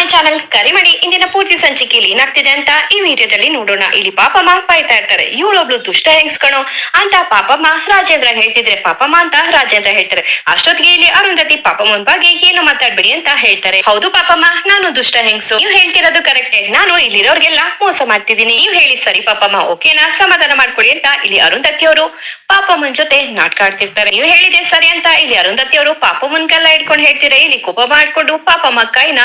My channel ಕರೆ ಮಾಡಿ. ಇಂದಿನ ಪೂರ್ತಿ ಸಂಚಿಕೆಯಲ್ಲಿ ಏನಾಗ್ತಿದೆ ಅಂತ ಈ ವಿಡಿಯೋದಲ್ಲಿ ನೋಡೋಣ. ಇಲ್ಲಿ ಪಾಪಮ್ಮ ಬೈತಾ ಇರ್ತಾರೆ. ಇವಳೊಬ್ಳು ದುಷ್ಟ ಹೆಂಗ್ಸ್ಕಣೋ ಅಂತ ಪಾಪಮ್ಮ ರಾಜೇಂದ್ರ ಹೇಳ್ತಿದ್ರೆ. ಪಾಪಮ್ಮ ಅಂತ ರಾಜೇಂದ್ರ ಹೇಳ್ತಾರೆ. ಅಷ್ಟೊತ್ತಿಗೆ ಇಲ್ಲಿ ಅರುಂಧತಿ ಪಾಪಮ್ಮನ ಬಗ್ಗೆ ಏನು ಮಾತಾಡ್ಬೇಡಿ ಅಂತ ಹೇಳ್ತಾರೆ. ಹೌದು ಪಾಪಮ್ಮ, ನಾನು ದುಷ್ಟ ಹೆಂಗ್ಸು. ನೀವು ಹೇಳ್ತಿರೋದು ಕರೆಕ್ಟ್. ನಾನು ಇಲ್ಲಿರೋರ್ಗೆಲ್ಲ ಮೋಸ ಮಾಡ್ತಿದ್ದೀನಿ. ನೀವು ಹೇಳಿ ಸರಿ ಪಾಪಮ್ಮ, ಓಕೆನಾ? ಸಮಾಧಾನ ಮಾಡ್ಕೊಳ್ಳಿ ಅಂತ ಇಲ್ಲಿ ಅರುಂಧತಿ ಅವರು ಪಾಪಮ್ಮನ್ ಜೊತೆ ನಾಟಕ ಆಡ್ತಿರ್ತಾರೆ ನೀವು ಹೇಳಿದೆ ಸರಿ ಅಂತ ಇಲ್ಲಿ ಅರುಂಧತಿ ಅವರು ಪಾಪಮ್ಮನ್ ಕಲ್ಲ ಇಟ್ಕೊಂಡು ಹೇಳ್ತೀರಾ ಇಲ್ಲಿ ಕೋಪ ಮಾಡ್ಕೊಂಡು ಪಾಪಮ್ಮ ಕೈನ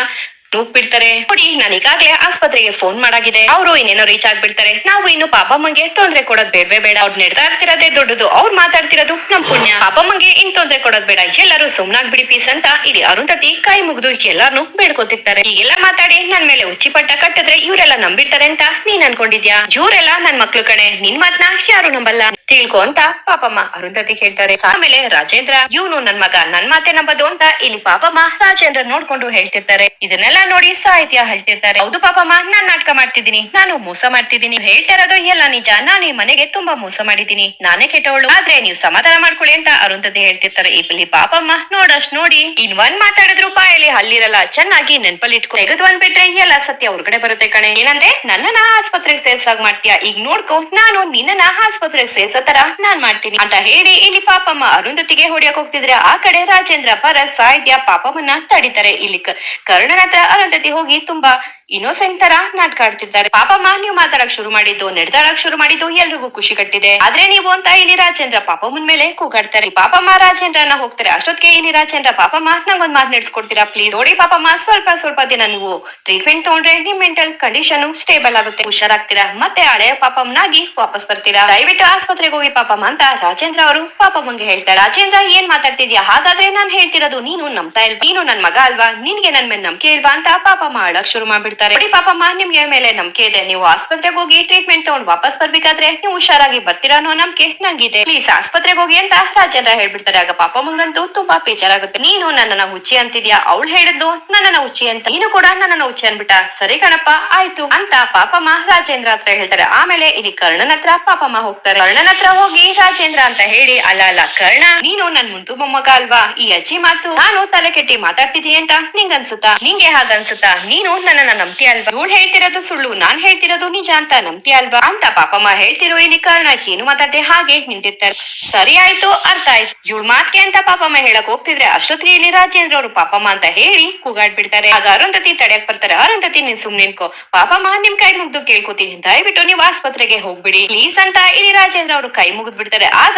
ನೂಕ್ ಬಿಡ್ತಾರೆ. ನೋಡಿ ನಾನು ಈಗಾಗಲೇ ಆಸ್ಪತ್ರೆಗೆ ಫೋನ್ ಮಾಡಾಗಿದೆ. ಅವರು ಇನ್ನೇನೋ ರೀಚ್ ಆಗ್ಬಿಡ್ತಾರೆ. ನಾವು ಇನ್ನು ಪಾಪಮ್ಮಂಗೆ ತೊಂದ್ರೆ ಕೊಡೋದ್ ಬೇಡವೇ ಬೇಡ. ಅವ್ರು ನಡ್ತಾ ಇರ್ತಿರೋದೇ ದೊಡ್ಡದು. ಅವ್ರು ಮಾತಾಡ್ತಿರೋದು ನಮ್ ಪುಣ್ಯ. ಪಾಪಮ್ಮಂಗೆ ಇನ್ ತೊಂದ್ರೆ ಕೊಡೋದ್ ಬೇಡ. ಎಲ್ಲರೂ ಸುಮ್ನಾಗ್ಬಿಡಿ ಪೀಸ್ ಅಂತ ಇಲ್ಲಿ ಅರುಂಧತಿ ಕೈ ಮುಗಿದು ಎಲ್ಲಾರ್ನು ಬೇಡ್ಕೊತಿರ್ತಾರೆ. ಈಗೆಲ್ಲ ಮಾತಾಡಿ ನನ್ ಮೇಲೆ ಉಚ್ಚಿ ಪಟ್ಟ ಕಟ್ಟಿದ್ರೆ ಇವರೆಲ್ಲ ನಂಬಿರ್ತಾರೆ ಅಂತ ನೀನ್ ಅನ್ಕೊಂಡಿದ್ಯಾ? ಇವರೆಲ್ಲ ನನ್ ಮಕ್ಳು ಕಡೆ ನಿನ್ ಮಾತ್ನ ಯಾರು ನಂಬಲ್ಲ. ತಿಳ್ಕೊ ಅಂತ ಪಾಪಮ್ಮ ಅರುಂಧತಿ ಹೇಳ್ತಾರೆ. ಆಮೇಲೆ ರಾಜೇಂದ್ರ, ಇವನು ನನ್ ಮಗ, ನನ್ ಮಾತೆ ನಂಬದು ಅಂತ ಇಲ್ಲಿ ಪಾಪಮ್ಮ ರಾಜೇಂದ್ರ ನೋಡ್ಕೊಂಡು ಹೇಳ್ತಿರ್ತಾರೆ. ಇದನ್ನೆಲ್ಲ ನೋಡಿ ಸಾಹಿತ್ಯ ಹೇಳ್ತಿರ್ತಾರೆ. ಹೌದು ಪಾಪಮ್ಮ, ನಾನ್ ನಾಟಕ ಮಾಡ್ತಿದ್ದೀನಿ. ನಾನು ಮೋಸ ಮಾಡ್ತಿದ್ದೀನಿ. ನೀವ್ ಹೇಳ್ತಾ ಇರೋದು ಎಲ್ಲ ನಿಜ. ನಾನು ಮನೆಗೆ ತುಂಬಾ ಮೋಸ ಮಾಡಿದ್ದೀನಿ. ನಾನೇ ಕೆಟ್ಟವಳು. ಆದ್ರೆ ನೀವು ಸಮಾಧಾನ ಮಾಡ್ಕೊಳ್ಳಿ ಅಂತ ಅರುಂಧತಿ ಹೇಳ್ತಿರ್ತಾರೆ. ಇಲ್ಲಿ ಪಾಪಮ್ಮ ನೋಡಷ್ಟ್ ನೋಡಿ ಇನ್ ಒಂದ್ ಮಾತಾಡಿದ್ರು ಬಾಯಲ್ಲಿ ಅಲ್ಲಿರಲ್ಲ ಚೆನ್ನಾಗಿ ನೆನ್ಪಲ್ಲಿ ಇಟ್ಕೊ ತೆಗೆದು ಒಂದ್ ಬಿಟ್ರೆ ಎಲ್ಲ ಸತ್ಯ ಹೊರಗಡೆ ಬರುತ್ತೆ ಕಣೆ. ಏನಂದ್ರೆ, ನನ್ನನ್ನ ಆಸ್ಪತ್ರೆಗೆ ಸೇರ್ಸಾಗ್ ಮಾಡ್ತೀಯಾ? ಈಗ ನೋಡ್ಕೊ, ನಾನು ನಿನ್ನನ್ನ ಆಸ್ಪತ್ರೆಗೆ ಸೇರ್ಸೋ ತರ ನಾನ್ ಮಾಡ್ತೀನಿ. ಅಂತ ಹೇಳಿ ಇಲ್ಲಿ ಪಾಪಮ್ಮ ಅರುಂಧತಿಗೆ ಹೊಡಿಯಕ್ ಹೋಗ್ತಿದ್ರೆ ಆ ಕಡೆ ರಾಜೇಂದ್ರ ಪರ ಸಾಹಿತ್ಯ ಪಾಪಮ್ಮನ್ನ ತಡಿತಾರೆ. ಇಲ್ಲಿ ಕರ್ಣನ ಹತ್ರ ಅರುಂಧತಿ ಹೋಗಿ ತುಂಬಾ ಇನ್ನೋಸೆಂಟ್ ತರ ನಾಟಕ ಆಡ್ತಿರ್ತಾರೆ ಪಾಪಮ್ಮ ನೀವು ಮಾತಾಡಕ್ ಶುರು ಮಾಡಿದ್ದು ನಡೆದಾಡಕ್ ಶುರು ಮಾಡಿದ್ದು ಎಲ್ರಿಗೂ ಖುಷಿ ಕಟ್ಟಿದೆ. ಆದ್ರೆ ನೀವು ಅಂತ ಇಲ್ಲಿ ರಾಜೇಂದ್ರ ಪಾಪಮ್ಮನ್ ಮೇಲೆ ಕೂಗಾಡ್ತಾರೆ. ಪಾಪಮ್ಮ ರಾಜೇಂದ್ರನ ಹೋಗ್ತಾರೆ. ಅಷ್ಟೊತ್ತಿಗೆ ಇಲ್ಲಿ ರಾಜೇಂದ್ರ ಪಾಪಮ್ಮ ನಂಗೊಂದ್ ಮಾತ್ ನಡೆಸ್ಕೊಡ್ತೀರಾ ಪ್ಲೀಸ್ ನೋಡಿ ಪಾಪಮ್ಮ ಸ್ವಲ್ಪ ಸ್ವಲ್ಪ ದಿನ ನೀವು ಟ್ರೀಟ್ಮೆಂಟ್ ತಗೊಂಡ್ರೆ ನಿಮ್ ಮೆಂಟಲ್ ಕಂಡೀಷನ್ ಸ್ಟೇಬಲ್ ಆಗುತ್ತೆ. ಹುಷಾರಾಗ್ತೀರಾ? ಮತ್ತೆ ಹಳೆಯ ಪಾಪಮ್ಮನಾಗಿ ವಾಪಸ್ ಬರ್ತೀರಾ? ದಯವಿಟ್ಟು ಆಸ್ಪತ್ರೆಗೆ ಹೋಗಿ ಪಾಪಮ್ಮ ಅಂತ ರಾಜೇಂದ್ರ ಅವರು ಪಾಪಮ್ಮಂಗೆ ಹೇಳ್ತಾರೆ. ರಾಜೇಂದ್ರ, ಏನ್ ಮಾತಾಡ್ತಿದ್ಯಾ? ಹಾಗಾದ್ರೆ ನಾನ್ ಹೇಳ್ತಿರೋದು ನೀನು ನಂಬ್ತಾ ಇಲ್ವಾ? ನೀನು ನನ್ ಮಗ ಅಲ್ವಾ? ನಿನ್ಗೆ ನನ್ ಮೇಲೆ ನಂಬಿಕೆ ಇಲ್ವಾ ಅಂತ ಪಾಪ ಮಾಡಕ್ ಶುರು ಮಾಡ್ಬಿಡ್ತಾರೆ. ನೋಡಿ ಪಾಪಮ್ಮ, ನಿಮ್ಗೆ ಮೇಲೆ ನಂಬಿಕೆ ಇದೆ. ನೀವು ಆಸ್ಪತ್ರೆಗೆ ಹೋಗಿ ಟ್ರೀಟ್ಮೆಂಟ್ ತಗೊಂಡ್ ವಾಪಸ್ ಬರ್ಬೇಕಾದ್ರೆ ನೀವು ಹುಷಾರಾಗಿ ಬರ್ತೀರಾ ಅನ್ನೋ ನಂಬಿಕೆ ನಂಗಿದೆ. ಪ್ಲೀಸ್ ಆಸ್ಪತ್ರೆಗೆ ಹೋಗಿ ಅಂತ ರಾಜೇಂದ್ರ ಹೇಳ್ಬಿಡ್ತಾರೆ. ಆಗ ಪಾಪಮ್ಮಂಗಂತೂ ತುಂಬಾ ಬೇಜಾರಾಗುತ್ತೆ. ನೀನು ನನ್ನನ್ನ ಹುಚ್ಚಿ ಅಂತಿದ್ಯಾ? ಅವಳು ಹೇಳಿದ್ಲು, ನನ್ನನ್ನ ಹುಚ್ಚಿ ಅಂತ. ನೀನು ಕೂಡ ನನ್ನನ್ನ ಹುಚ್ಚಿ ಅನ್ಬಿಟ್ಟ ಸರಿ ಕಣಪ್ಪ, ಆಯ್ತು ಅಂತ ಪಾಪಮ್ಮ ರಾಜೇಂದ್ರ ಹತ್ರ ಹೇಳ್ತಾರೆ. ಆಮೇಲೆ ಇಲ್ಲಿ ಕರ್ಣನ ಹತ್ರ ಪಾಪಮ್ಮ ಹೋಗ್ತಾರೆ. ಕರ್ಣನ ಹತ್ರ ಹೋಗಿ ರಾಜೇಂದ್ರ ಅಂತ ಹೇಳಿ, ಅಲ್ಲ ಅಲ್ಲ, ಕರ್ಣ, ನೀನು ನನ್ ಮುಂದು ಮೊಮ್ಮಗ ಅಲ್ವಾ? ಈ ಅಜ್ಜಿ ಮಾತು ನಾನು ತಲೆ ಕೆಟ್ಟಿ ಮಾತಾಡ್ತಿದ್ದೀನಿ ಅಂತ ನಿಂಗನ್ಸುತ್ತಾ? ನಿಂಗೆ ಹಾಗ ಅನ್ಸುತ್ತಾ ನೀನು ನನ್ನನ್ನ ನಂಬ್ತೀಯ ಅಲ್ವಾ? ಇವಳು ಹೇಳ್ತಿರೋದು ಸುಳ್ಳು, ನಾನ್ ಹೇಳ್ತಿರೋದು ನಿಜ ಅಂತ ನಂಬ್ತಿ ಅಲ್ವಾ? ಅಂತ ಪಾಪಮ್ಮ ಹೇಳ್ತಿರೋ ಇಲ್ಲಿ ಕಾರಣ ಏನು ಮಾತಾಡ್ದೆ? ಹಾಗೆ ನಿಂತಿರ್ತಾರೆ. ಸರಿ ಆಯ್ತು, ಅರ್ಥ ಆಯ್ತು. ಇವಳು ಮಾತ್ಗೆ ಅಂತ ಪಾಪಮ್ಮ ಹೇಳಕ್ ಹೋಗ್ತಿದ್ರೆ ಅಷ್ಟೊತ್ತಿಗೆ ಇಲ್ಲಿ ರಾಜೇಂದ್ರ ಅವರು ಪಾಪಮ್ಮ ಅಂತ ಹೇಳಿ ಕೂಗಾಡ್ ಬಿಡ್ತಾರೆ ಆಗ ಅರುಂಧತಿ ತಡೆಯಕ್ ಬರ್ತಾರೆ. ಅರುಂಧತಿ ನೀನ್ ಸುಮ್ನೆ ನಿಂತ್ಕೋ. ಪಾಪಮ್ಮ ನಿಮ್ ಕೈ ಮುಗ್ದು ಕೇಳ್ಕೊತೀನಿ. ದಯವಿಟ್ಟು ನೀವು ಆಸ್ಪತ್ರೆಗೆ ಹೋಗ್ಬಿಡಿ. ಪ್ಲೀಸ್ ಅಂತ ಇಲ್ಲಿ ರಾಜೇಂದ್ರ ಅವರು ಕೈ ಮುಗಿದ್ ಬಿಡ್ತಾರೆ ಆಗ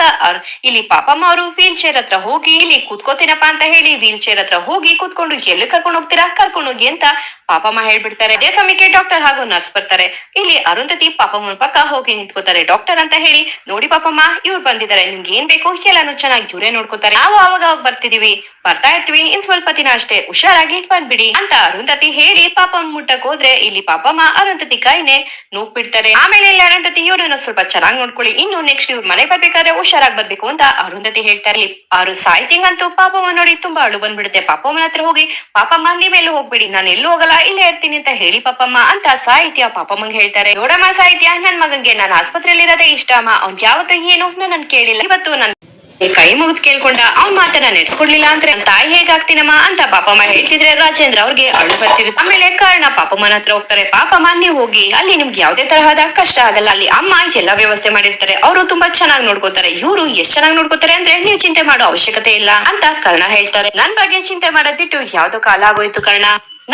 ಇಲ್ಲಿ ಪಾಪಮ್ಮ ಅವರು ವೀಲ್ ಚೇರ್ ಹತ್ರ ಹೋಗಿ, ಇಲ್ಲಿ ಕೂತ್ಕೋತೀನಪ್ಪ ಅಂತ ಹೇಳಿ ವೀಲ್ ಚೇರ್ ಹತ್ರ ಹೋಗಿ ಕೂತ್ಕೊಂಡು ಎಲ್ಲಿ ಕರ್ಕೊಂಡು ಹೋಗ್ತೀರಾ? ಕರ್ಕೊಂಡು ಹೋಗಿ ಅಂತ ಪಾಪಮ್ಮ ಹೇಳ್ಬಿಡ್ತಾರೆ, ಅದೇ ಸಮಯಕ್ಕೆ ಡಾಕ್ಟರ್ ಹಾಗೂ ನರ್ಸ್ ಬರ್ತಾರೆ. ಇಲ್ಲಿ ಅರುಂಧತಿ ಪಾಪಮ್ಮನ ಪಕ್ಕ ಹೋಗಿ ನಿಂತ್ಕೋತಾರೆ. ಡಾಕ್ಟರ್ ಅಂತ ಹೇಳಿ, ನೋಡಿ ಪಾಪಮ್ಮ, ಇವ್ರು ಬಂದಿದ್ದಾರೆ. ನಿಮ್ಗೆ ಏನ್ ಬೇಕು ಎಲ್ಲಾನು ಚೆನ್ನಾಗಿ ಇವರೇ ನೋಡ್ಕೋತಾರೆ. ನಾವು ಅವಾಗ ಅವಾಗ ಬರ್ತಿದೀವಿ. ಬರ್ತಾ ಇರ್ತೀವಿ, ಇನ್ ಸ್ವಲ್ಪ ದಿನ ಅಷ್ಟೇ. ಹುಷಾರಾಗಿ ಬಂದ್ಬಿಡಿ. ಅಂತ ಅರುಂಧತಿ ಹೇಳಿ ಪಾಪಮ್ಮನ್ ಮುಟ್ಟಕ್ ಹೋದ್ರೆ, ಇಲ್ಲಿ ಪಾಪಮ್ಮ ಅರುಂಧತಿ ಕೈನೆ ನೋಕ್ ಬಿಡ್ತಾರೆ ಆಮೇಲೆ ಇಲ್ಲಿ ಅರುಂಧತಿ, ಇವ್ರನ್ನ ಸ್ವಲ್ಪ ಚೆನ್ನಾಗಿ ನೋಡ್ಕೊಳ್ಳಿ. ಇನ್ನು ನೆಕ್ಸ್ಟ್ ಇವ್ರ ಮನೆ ಬರ್ಬೇಕಾದ್ರೆ ಹುಷಾರಾಗಿ ಬರ್ಬೇಕು ಅಂತ ಅರುಂಧತಿ ಹೇಳ್ತಾರೆ ಅವ್ರು ಸಾಯ್ತಿಂಗ್ ಅಂತೂ ಪಾಪಮ್ಮ ನೋಡಿ ತುಂಬಾ ಅಳು ಬಂದ್ಬಿಡುತ್ತೆ. ಪಾಪಮ್ಮನ ಹತ್ರ ಹೋಗಿ, ಪಾಪಮ್ಮ ನೀವೆಲ್ಲೂ ಹೋಗ್ಬೇಡಿ. ನಾನು ಎಲ್ಲೂ ಹೋಗಲ್ಲ. ಇಲ್ಲೇ ಇರ್ತೀನಿ ಅಂತ ಹೇಳಿ ಪಾಪಮ್ಮ ಅಂತ ಸಾಹಿತ್ಯ ಪಾಪಮ್ಮಂಗ್ ಹೇಳ್ತಾರೆ. ನೋಡಮ್ಮ ಸಾಹಿತ್ಯ, ನನ್ ಮಗಂಗೆ ನಾನು ಆಸ್ಪತ್ರೆಯಲ್ಲಿ ಇರೋದೇ ಇಷ್ಟ. ಅಮ್ಮ ಅವ್ನ್ ಯಾವತ್ತೂ ಏನು ನನ್ನ ಕೇಳಿಲ್ಲ. ಇವತ್ತು ನನ್ ಕೈ ಮುಗಿದ್ ಕೇಳ್ಕೊಂಡ ಅವ್ನ್ ಮಾತನ್ನ ನೆಡ್ಸ್ಕೊಡ್ಲಿಲ್ಲ ಅಂದ್ರೆ ನನ್ ತಾಯಿ ಹೇಗಾಗ್ತೀನಮ್ಮ ಅಂತ ಪಾಪಮ್ಮ ಹೇಳ್ತಿದ್ರೆ ರಾಜೇಂದ್ರ ಅವ್ರಿಗೆ ಅಳು ಬರ್ತಿರುತ್ತೆ ಆಮೇಲೆ ಕಾರಣ ಪಾಪಮ್ಮನ ಹತ್ರ ಹೋಗ್ತಾರೆ. ಪಾಪಮ್ಮ, ನೀವು ಹೋಗಿ, ಅಲ್ಲಿ ನಿಮ್ಗೆ ಯಾವ್ದೇ ತರಹದ ಕಷ್ಟ ಆಗಲ್ಲ. ಅಲ್ಲಿ ಅಮ್ಮ ಎಲ್ಲಾ ವ್ಯವಸ್ಥೆ ಮಾಡಿರ್ತಾರೆ. ಅವರು ತುಂಬಾ ಚೆನ್ನಾಗಿ ನೋಡ್ಕೋತಾರೆ. ಇವರು ಎಷ್ಟ್ ಚೆನ್ನಾಗಿ ನೋಡ್ಕೋತಾರೆ ಅಂದ್ರೆ ನೀವು ಚಿಂತೆ ಮಾಡೋ ಅವಶ್ಯಕತೆ ಇಲ್ಲ ಅಂತ ಕರ್ಣ ಹೇಳ್ತಾರೆ. ನನ್ ಬಗ್ಗೆ ಚಿಂತೆ ಮಾಡೋದ್ ಬಿಟ್ಟು ಯಾವ್ದೋ ಕಾಲ ಆಗೋಯ್ತು ಕರ್ಣ.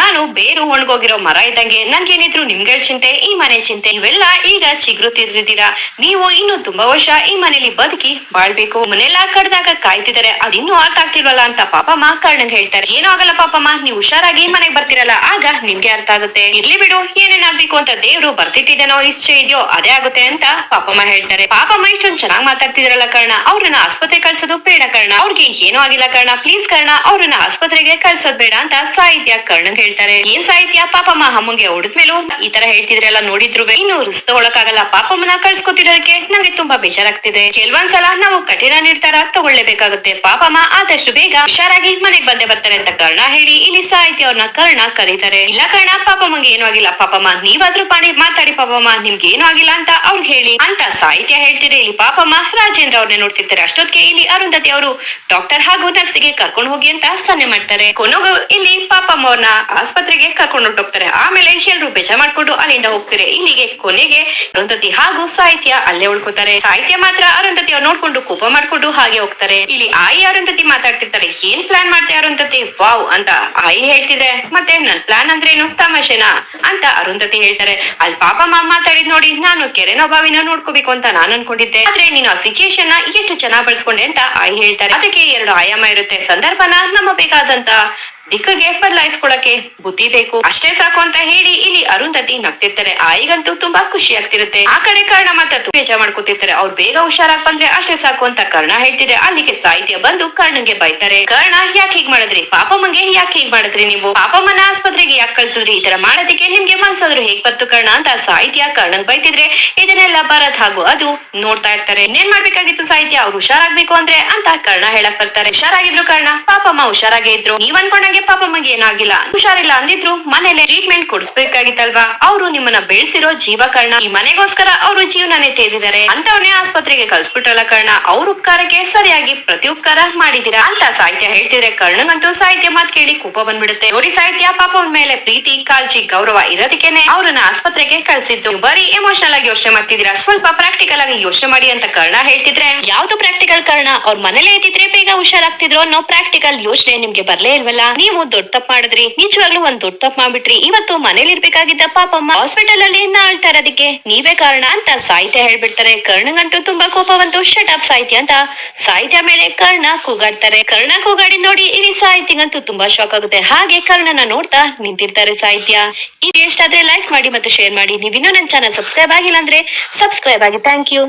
ನಾನು ಬೇರು ಒಣಗೋಗಿರೋ ಮರ ಇದ್ದಂಗೆ ನನ್ಗೇನಿದ್ರು ನಿಮ್ಗೆ ಚಿಂತೆ, ಈ ಮನೆ ಚಿಂತೆ, ಇವೆಲ್ಲ ಈಗ ಚಿಗುರುತ್ತಿದ್ದೀರಾ ನೀವು ಇನ್ನು ತುಂಬಾ ವರ್ಷ ಈ ಮನೇಲಿ ಬದುಕಿ ಬಾಳ್ಬೇಕು. ಮನೆಲ್ಲ ಕಡ್ದಾಗ ಕಾಯ್ತಿದ್ದಾರೆ. ಅದಿನ್ನೂ ಅರ್ಥ ಆಗ್ತಿಲ್ವಲ್ಲ ಅಂತ ಪಾಪಮ್ಮ ಕರ್ಣಂಗ್ ಹೇಳ್ತಾರೆ. ಏನೂ ಆಗಲ್ಲ ಪಾಪಮ್ಮ, ನೀವು ಹುಷಾರಾಗಿ ಮನೆಗೆ ಬರ್ತಿರಲ್ಲ, ಆಗ ನಿಮ್ಗೆ ಅರ್ಥ ಆಗುತ್ತೆ. ಇರ್ಲಿ ಬಿಡು ಏನೇನಾಗ್ಬೇಕು ಅಂತ ದೇವ್ರು ಬರ್ತಿಟ್ಟಿದ್ದೇನೋ ಇಚ್ಛೆ ಇದೆಯೋ, ಅದೇ ಆಗುತ್ತೆ ಅಂತ ಪಾಪಮ್ಮ ಹೇಳ್ತಾರೆ. ಪಾಪಮ್ಮ ಇಷ್ಟೊಂದ್ ಚೆನ್ನಾಗಿ ಮಾತಾಡ್ತಿದ್ರಲ್ಲ ಕರ್ಣ, ಅವ್ರನ್ನ ಆಸ್ಪತ್ರೆ ಕಳ್ಸೋದು ಬೇಡ ಕರ್ಣ. ಅವ್ರಿಗೆ ಏನೂ ಆಗಿಲ್ಲ ಕರ್ಣ. ಪ್ಲೀಸ್ ಕರ್ಣ, ಅವ್ರನ್ನ ಆಸ್ಪತ್ರೆಗೆ ಕಳ್ಸೋದ್ ಬೇಡ ಅಂತ ಸಾಹಿತ್ಯ ಕರ್ಣಂಗ್ ಹೇಳ್ತಾರೆ, ಏನ್ ಸಾಹಿತ್ಯ? ಪಾಪಮ್ಮ, ಅಮ್ಮಂಗೆ ಹೊಡೆದ್ಮೇಲೂ ಈ ತರ ಹೇಳ್ತಿದ್ರಲ್ಲ ನೋಡಿದ್ರು ಇನ್ನು ರಿಸ್ತ ಒಳಕಾಗಲ್ಲ ಪಾಪಮ್ಮನ ಕಳ್ಸ್ಕೊತಿರೋದಕ್ಕೆ ನಂಗೆ ತುಂಬಾ ಬೇಜಾರಾಗ್ತಿದೆ ಕೆಲವೊಂದ್ಸಲ ನಾವು ಕಠಿಣ ನಿರ್ಧಾರ ತಗೊಳ್ಳೇಬೇಕಾಗುತ್ತೆ. ಪಾಪಮ್ಮ ಆದಷ್ಟು ಬೇಗ ಹುಷಾರಾಗಿ ಮನೆಗ್ ಬಂದೇ ಬರ್ತಾರೆ ಅಂತ ಕರ್ಣ ಹೇಳಿ ಇಲ್ಲಿ ಸಾಹಿತ್ಯ ಅವ್ರನ್ನ ಕರ್ಣ ಕರೀತಾರೆ. ಇಲ್ಲ ಕರ್ಣ, ಪಾಪಮ್ಮಗೆ ಏನೂ ಆಗಿಲ್ಲ. ಪಾಪಮ್ಮ, ನೀವಾದ್ರೂ ಪಾಣಿ ಮಾತಾಡಿ ಪಾಪಮ್ಮ ನಿಮ್ಗೆ ಏನೂ ಆಗಿಲ್ಲ ಅಂತ ಅವ್ರು ಹೇಳಿ ಅಂತ ಸಾಹಿತ್ಯ ಹೇಳ್ತಿದ್ರೆ ಇಲ್ಲಿ ಪಾಪಮ್ಮ ರಾಜೇಂದ್ರ ಅವ್ರನ್ನ ನೋಡ್ತಿರ್ತಾರೆ. ಅಷ್ಟೊತ್ತಿಗೆ ಇಲ್ಲಿ ಅರುಂಧತಿ ಅವರು ಡಾಕ್ಟರ್ ಹಾಗೂ ನರ್ಸಿಗೆ ಕರ್ಕೊಂಡು ಹೋಗಿ ಅಂತ ಸನ್ನೆ ಮಾಡ್ತಾರೆ. ಕೊನೆಗೂ ಇಲ್ಲಿ ಪಾಪಮ್ಮ ಅವ್ರನ್ನ ಆಸ್ಪತ್ರೆಗೆ ಕರ್ಕೊಂಡು ಹೊರಟೋಗ್ತಾರೆ ಆಮೇಲೆ ಎಲ್ರು ಬೇಜಾರ್ ಮಾಡ್ಕೊಂಡು ಅಲ್ಲಿಂದ ಹೋಗ್ತಾರೆ. ಇಲ್ಲಿಗೆ, ಕೊನೆಗೆ ಅರುಂಧತಿ ಹಾಗೂ ಸಾಹಿತ್ಯ ಅಲ್ಲೇ ಉಳ್ಕೋತಾರೆ. ಸಾಹಿತ್ಯ ಮಾತ್ರ ಅರುಂಧತಿ ಅವ್ರು ನೋಡ್ಕೊಂಡು ಕೋಪ ಮಾಡ್ಕೊಂಡು ಹಾಗೆ ಹೋಗ್ತಾರೆ. ಇಲ್ಲಿ ಆಯಿ ಅರುಂಧತಿ ಮಾತಾಡ್ತಿರ್ತಾರೆ. ಏನ್ ಪ್ಲಾನ್ ಮಾಡ್ತಾ ಅರುಂಧತಿ? ವಾವ್ ಅಂತ ಆಯಿ ಹೇಳ್ತಿದೆ ಮತ್ತೆ ನನ್ ಪ್ಲಾನ್ ಅಂದ್ರೇನು? ತಮಾಷೆನಾ? ಅಂತ ಅರುಂಧತಿ ಹೇಳ್ತಾರೆ. ಅಲ್ಲಿ ಪಾಪ ಮಾ ಮಾತಾಡಿದ್ ನೋಡಿ ನಾನು ಕೆರೆನೋ ಬಾವಿನ ನೋಡ್ಕೋಬೇಕು ಅಂತ ನಾನು ಅನ್ಕೊಂಡಿದ್ದೆ. ಆದ್ರೆ ನೀನು ಆ ಸಿಚುಯೇಷನ್ನ ಎಷ್ಟು ಚೆನ್ನಾಗ್ ಬಳಸ್ಕೊಂಡೆ ಅಂತ ಆಯಿ ಹೇಳ್ತಾರೆ. ಅದಕ್ಕೆ ಎರಡು ಆಯಾಮ ಇರುತ್ತೆ. ಸಂದರ್ಭನ ನಮ್ಮ ಬೇಕಾದಂತ ದಿಕ್ಕಿಗೆ ಬದಲಾಯಿಸ್ಕೊಳಕ್ಕೆ ಬುದ್ಧಿ ಬೇಕು. ಅಷ್ಟೇ ಸಾಕು ಅಂತ ಹೇಳಿ ಇಲ್ಲಿ ಅರುಂಧತಿ ನಗ್ತಿರ್ತಾರೆ. ಆಯಿಗಂತೂ ತುಂಬಾ ಖುಷಿ ಆಗ್ತಿರುತ್ತೆ. ಆ ಕಡೆ ಕರ್ಣ ಮತ್ತೆ ಬೇಜಾರ್ ಮಾಡ್ಕೊತಿರ್ತಾರೆ. ಅವ್ರು ಬೇಗ ಹುಷಾರಾಗ್ ಬಂದ್ರೆ ಅಷ್ಟೇ ಸಾಕು ಅಂತ ಕರ್ಣ ಹೇಳ್ತಿದ್ರೆ. ಅಲ್ಲಿಗೆ ಸಾಹಿತ್ಯ ಬಂದು ಕರ್ಣಂಗೆ ಬೈತಾರೆ. ಕರ್ಣ ಯಾಕೆ ಹೀಗ್ ಮಾಡಿದ್ರಿ? ಪಾಪಮ್ಮಂಗೆ ಯಾಕೆ ಹೀಗ್ ಮಾಡಿದ್ರಿ ನೀವು? ಪಾಪಮ್ಮನ ಆಸ್ಪತ್ರೆಗೆ ಯಾಕೆ ಕಳ್ಸಿದ್ರಿ? ಈ ತರ ಮಾಡೋದಕ್ಕೆ ನಿಮ್ಗೆ ಮನ್ಸಾದ್ರು ಹೇಗ್ ಬರ್ತು ಕರ್ಣ ಅಂತ ಸಾಹಿತ್ಯ ಕರ್ಣಂಗ್ ಬೈತಿದ್ರೆ. ಇದನ್ನೆಲ್ಲ ಭರತ್ ಹಾಗೂ ಅದು ನೋಡ್ತಾ ಇರ್ತಾರೆ. ಇನ್ನೇನ್ ಮಾಡ್ಬೇಕಾಗಿತ್ತು ಸಾಹಿತ್ಯ? ಅವ್ರು ಹುಷಾರಾಗ್ಬೇಕು ಅಂದ್ರೆ ಅಂತ ಕರ್ಣ ಹೇಳಕ್ ಬರ್ತಾರೆ. ಹುಷಾರಾಗಿದ್ರು ಕರ್ಣ? ಪಾಪಮ್ಮ ಹುಷಾರಾಗೇ ಇದ್ರು. ನೀವ್ ಅನ್ಕೊಂಡಂಗೆ ಮಗ ಏನಾಗಿಲ್ಲ. ಹುಷಾರಿಲ್ಲ ಅಂದಿದ್ರು ಮನೇಲೆ ಟ್ರೀಟ್ಮೆಂಟ್ ಕೊಡಿಸ್ಬೇಕಾಗಿತ್ತಲ್ವಾ? ಅವರು ನಿಮ್ಮನ್ನ ಬೆಳೆಸಿರೋ ಜೀವ ಕರ್ಣ. ಈ ಮನೆಗೋಸ್ಕರ ಅವರು ಜೀವನನೇ ತೆಗೆದಿದ್ದಾರೆ. ಅಂತವನ್ನೇ ಆಸ್ಪತ್ರೆಗೆ ಕಳ್ಸ್ಬಿಟ್ರಲ್ಲ ಕರ್ಣ. ಅವ್ರ ಉಪಕಾರಕ್ಕೆ ಸರಿಯಾಗಿ ಪ್ರತಿ ಉಪಕಾರ ಮಾಡಿದೀರಾ ಅಂತ ಸಾಹಿತ್ಯ ಹೇಳ್ತಿದ್ರೆ ಕರ್ಣಗಂತೂ ಸಾಹಿತ್ಯ ಮಾತ್ ಕೇಳಿ ಕೋಪ ಬಂದ್ಬಿಡುತ್ತೆ. ನೋಡಿ ಸಾಹಿತ್ಯ ಪಾಪವನ್ ಮೇಲೆ ಪ್ರೀತಿ, ಕಾಳಜಿ, ಗೌರವ ಇರೋದಕ್ಕೇನೆ ಅವ್ರನ್ನ ಆಸ್ಪತ್ರೆಗೆ ಕಳ್ಸಿದ್ದು. ಬರೀ ಎಮೋಷನಲ್ ಆಗಿ ಯೋಚನೆ ಮಾಡ್ತಿದ್ದೀರಾ? ಸ್ವಲ್ಪ ಪ್ರಾಕ್ಟಿಕಲ್ ಆಗಿ ಯೋಚನೆ ಮಾಡಿ ಅಂತ ಕರ್ಣ ಹೇಳ್ತಿದ್ರೆ, ಯಾವ್ದು ಪ್ರಾಕ್ಟಿಕಲ್ ಕರ್ಣ? ಅವ್ರ ಮನೇಲೆ ಇದ್ದಿದ್ರೆ ಬೇಗ ಹುಷಾರಾಗ್ತಿದ್ರು ಅನ್ನೋ ಪ್ರಾಕ್ಟಿಕಲ್ ಯೋಚನೆ ನಿಮ್ಗೆ ಬರ್ಲೇ ಇಲ್ವಲ್ಲ? ನೀವು ದೊಡ್ಡ ತಪ್ಪು ಮಾಡಿದ್ರಿ. ನಿಜವಾಗ್ಲೂ ಒಂದ್ ದೊಡ್ಡ ತಪ್ಪು ಮಾಡ್ಬಿಟ್ರಿ. ಇವತ್ತು ಮನೇಲಿ ಇರ್ಬೇಕಾಗಿದ್ದ ಪಾಪಮ್ಮ ಹಾಸ್ಪಿಟಲ್ ಅಲ್ಲಿ ನಾಳ್ತಾ ಇರೋದಕ್ಕೆ ನೀವೇ ಕಾರಣ ಅಂತ ಸಾಹಿತ್ಯ ಹೇಳ್ಬಿಡ್ತಾರೆ. ಕರ್ಣಗಂತೂ ತುಂಬಾ ಕೋಪ ಬಂತು ಶಟ್ ಅಪ್ ಸಾಹಿತ್ಯ ಅಂತ ಸಾಹಿತ್ಯ ಮೇಲೆ ಕರ್ಣ ಕೂಗಾಡ್ತಾರೆ. ಕರ್ಣ ಕೂಗಾಡಿ ನೋಡಿ ಇಲ್ಲಿ ಸಾಹಿತ್ಯಗಂತೂ ತುಂಬಾ ಶಾಕ್ ಆಗುತ್ತೆ. ಹಾಗೆ ಕರ್ಣನ ನೋಡ್ತಾ ನಿಂತಿರ್ತಾರೆ ಸಾಹಿತ್ಯ. ಇದು ಎಷ್ಟಾದ್ರೆ ಲೈಕ್ ಮಾಡಿ ಮತ್ತು ಶೇರ್ ಮಾಡಿ. ನೀವಿನ್ನೂ ನನ್ನ ಚಾನಲ್ ಸಬ್ಸ್ಕ್ರೈಬ್ ಆಗಿಲ್ಲ ಅಂದ್ರೆ ಸಬ್ಸ್ಕ್ರೈಬ್ ಆಗಿ. Thank you